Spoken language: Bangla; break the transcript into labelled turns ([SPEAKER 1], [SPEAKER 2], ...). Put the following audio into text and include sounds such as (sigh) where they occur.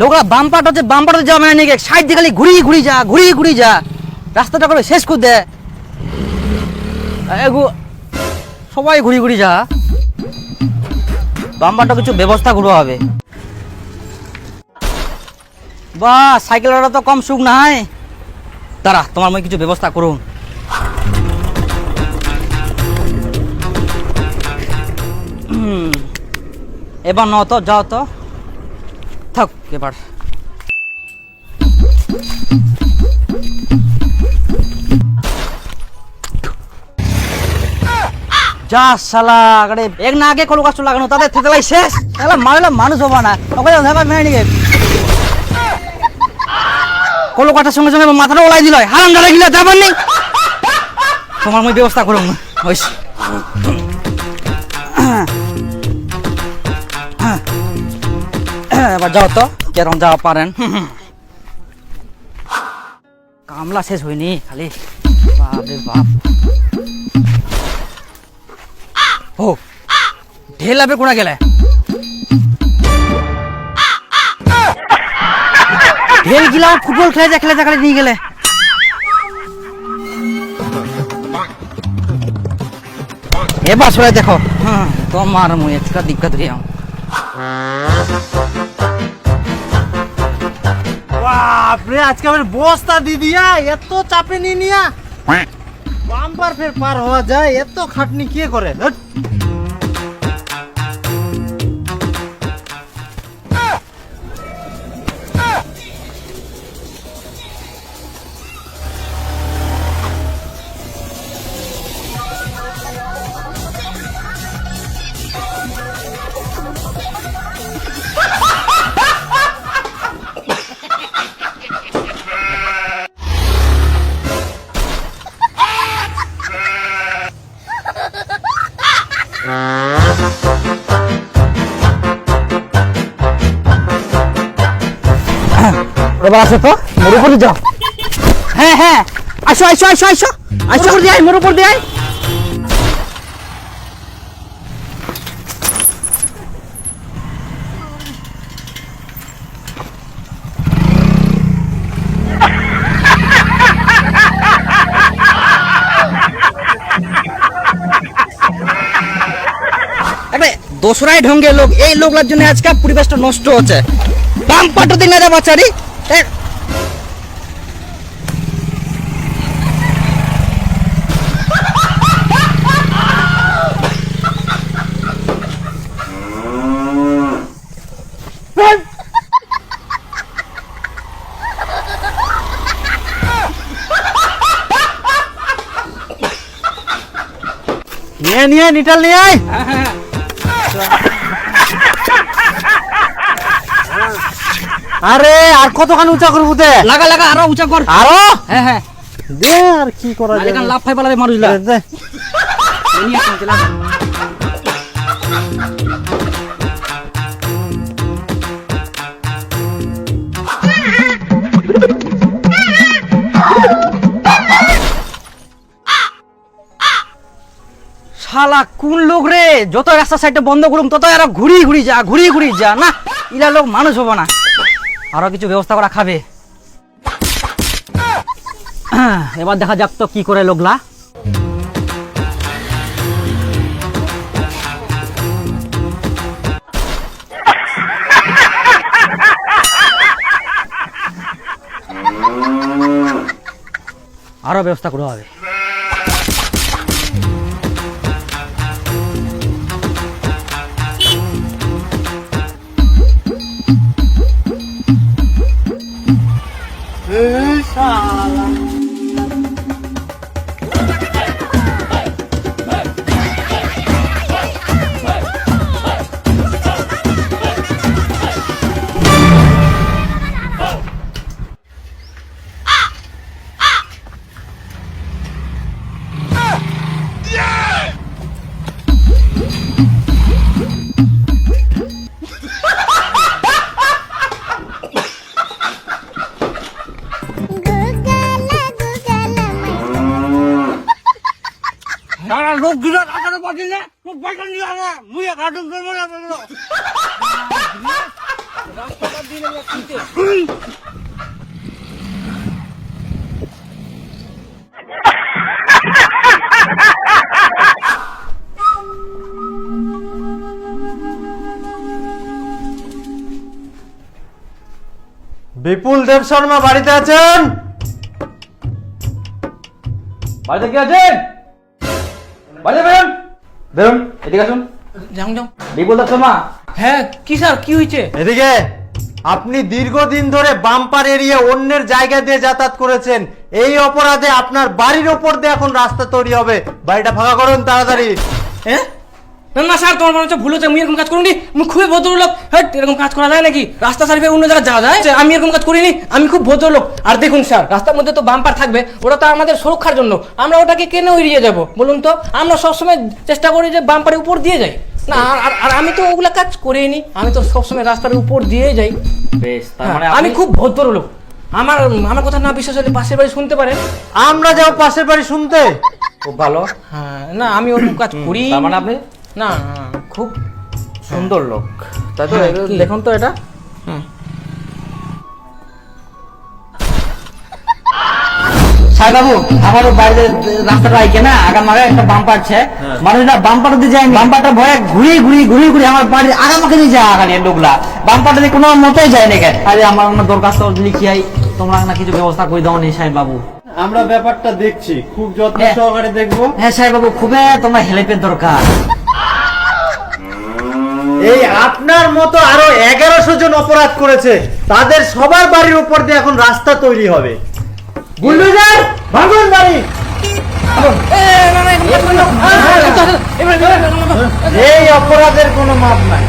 [SPEAKER 1] লোকরা বাম পাট হচ্ছে, বাম যাওয়া মানে নাকি সাইড দিয়ে খালি ঘুরি ঘুরি যা ঘুরি ঘুরি যা। রাস্তাটা করে শেষ করে দে। সবাই ঘুরি ঘুরি যা। বাম পাটটা কিছু ব্যবস্থা করতে হবে বা সাইকেলটা তো কম সুখ নাই। দাঁড়া, তোমার মই কিছু ব্যবস্থা করুন। এবার ন তো, যাও তো। থাক এবার। যা শালা, আরে এক না আগে কলু গাছ লাগানো, তাদের থেতলাই শেষ। শালা, মারলে মানুষ হবা না। ওকে ধেবা মেনে নিয়ে কাটার সঙ্গে সঙ্গে মাথাটা ওলাই দিল। হারাম দাঁড়া গিলা যাবার নেই তোমার মই ব্যবস্থা করুন। হইস এবার যাও তো, কেরম যাওয়া পারেন। কামলা শেষ হয়নি, খালি। বাপরে বাপ। ও, ঢেল লাভে কোনা গেলে? ঢেল গিলা ফুটবল খেলে যা খেলে যা খালি নিয়ে গেলে। এবার সবাই দেখো। তোমার মুই একটা দিক্কত রিয়াম
[SPEAKER 2] বাপরে আজকে আমার বস্তা দি দিয়া এত চাপে নিয়ে নিয়া। বাম্পার ফের পার হওয়া যায় এত খাটনি কে করে?
[SPEAKER 1] এবার আসো তো মোর উপরে যাও। হ্যাঁ হ্যাঁ আসো আসো আসো আসো। আসো করে দিয়ে আয়, মোর উপর দিয়ে আয়। দোসরাই ঢঙ্গে লোক এই লোকলার জন্য আজকে পরিবেশটা নষ্ট হচ্ছে। বাম পাটো দিন না বাচ্চারি
[SPEAKER 2] নিয়ে নিয়ে নিটাল নিয়ে আয় আরে আর কতখানি উঁচা করব দে?
[SPEAKER 1] লাগা লাগা আরও উঁচা কর।
[SPEAKER 2] আরও?
[SPEAKER 1] হ্যাঁ হ্যাঁ।
[SPEAKER 2] দে আর কি করা যায়?
[SPEAKER 1] লাভ মানুষ লা
[SPEAKER 2] দে
[SPEAKER 1] লাগা শালা কোন লোক রে? যত রাস্তা সাইডটা বন্ধ করুম তত এরা ঘুরি ঘুরি যা ঘুরি ঘুরি যা। না ইলা লোক মানুষ হব না। আরও কিছু ব্যবস্থা করা খাবে। (clears throat) এবার দেখা যাক তো কি করে লোকলা। আরও ব্যবস্থা করা হবে। সারা লোক গিলা কাটাতে পারছি না নিয়ে আনা মুই কাটুন করব না বলল
[SPEAKER 2] বিপুল দেব শর্মা বাড়িতে আছেন?
[SPEAKER 1] বাড়িতে কি আছেন? বেরোন। বেরোন এদিকে আসুন।
[SPEAKER 3] যাও যাও।
[SPEAKER 1] বিপুল দত্ত মা।
[SPEAKER 3] হ্যাঁ কি স্যার কি হয়েছে?
[SPEAKER 2] এদিকে আপনি দীর্ঘদিন ধরে বাম্পার এরিয়া অন্যের জায়গা দিয়ে যাতায়াত করেছেন। এই অপরাধে আপনার বাড়ির ওপর দিয়ে এখন রাস্তা তৈরি হবে। বাড়িটা ফাঁকা করুন তাড়াতাড়ি।
[SPEAKER 3] হ্যাঁ না না স্যার তোমার মনে হচ্ছে ভুল হচ্ছে আমি এরকম কাজ করিনি? আমি খুবই ভদ্রলোক। হ্যাঁ এরকম কাজ করা যায় নাকি? রাস্তা সার্ভে অন্য জায়গায় যাওয়া যায়? যে আমি এরকম কাজ করিনি আমি খুব ভদ্রলোক। আর দেখুন স্যার রাস্তার মধ্যে তো বাম্পার থাকবে ওটা তো আমাদের সুরক্ষার জন্য। আমরা ওটাকে কেন এড়িয়ে যাব বলুন তো? আমরা সবসময় চেষ্টা করি যে বাম্পারের উপর দিয়ে যাই। না আর- আর আমি তো ওগুলা কাজ করিনি আমি তো সবসময় রাস্তার উপর দিয়ে যাই।
[SPEAKER 1] বেশ তার মানে
[SPEAKER 3] আমি খুব ভদ্রলোক। আমার আমার কথা না বিশ্বাস হলে পাশের বাড়ি শুনতে পারেন।
[SPEAKER 2] আমরা যাও পাশের বাড়ি শুনতে।
[SPEAKER 1] খুব ভালো।
[SPEAKER 3] হ্যাঁ না আমি ওরকম কাজ করি।
[SPEAKER 1] তার মানে আপনি
[SPEAKER 3] না
[SPEAKER 1] খুব সুন্দর লোক। তাই তো?
[SPEAKER 3] হ্যাঁ,
[SPEAKER 1] এগুলো
[SPEAKER 3] কি?
[SPEAKER 1] দেখুন তো এটা। সাহেব বাবু আমার বাইরে রাস্তাটা আইকে না? আগাম আগে একটা বাম্পার আছে। বাম্পার দিয়ে যায় বাম্পারটা ভয়ে ঘুরি ঘুরি ঘুরি ঘুরি আমার বাড়ির আগামাকে দিয়ে যায় আগানি লোকলা। বাম্পারটা দিয়ে কোনো মতেই যায় না কেন আরে আমার অন্য দরখাস্ত লিখিয়াই তোমরা না কিছু ব্যবস্থা করে দাও নি সাহেব বাবু
[SPEAKER 2] আমরা ব্যাপারটা দেখছি। খুব যত্ন
[SPEAKER 1] হ্যাঁ।
[SPEAKER 2] সহকারে দেখব।
[SPEAKER 1] হ্যাঁ সাহেব বাবু খুবই তোমার হেল্পের দরকার।
[SPEAKER 2] এই আপনার মতো আরও এগারোশো জন অপরাধ করেছে, তাদের সবার বাড়ির উপর দিয়ে এখন রাস্তা তৈরি হবে। বুলডোজার, ভাঙুন বাড়ি এই অপরাধের কোনো মাপ নাই।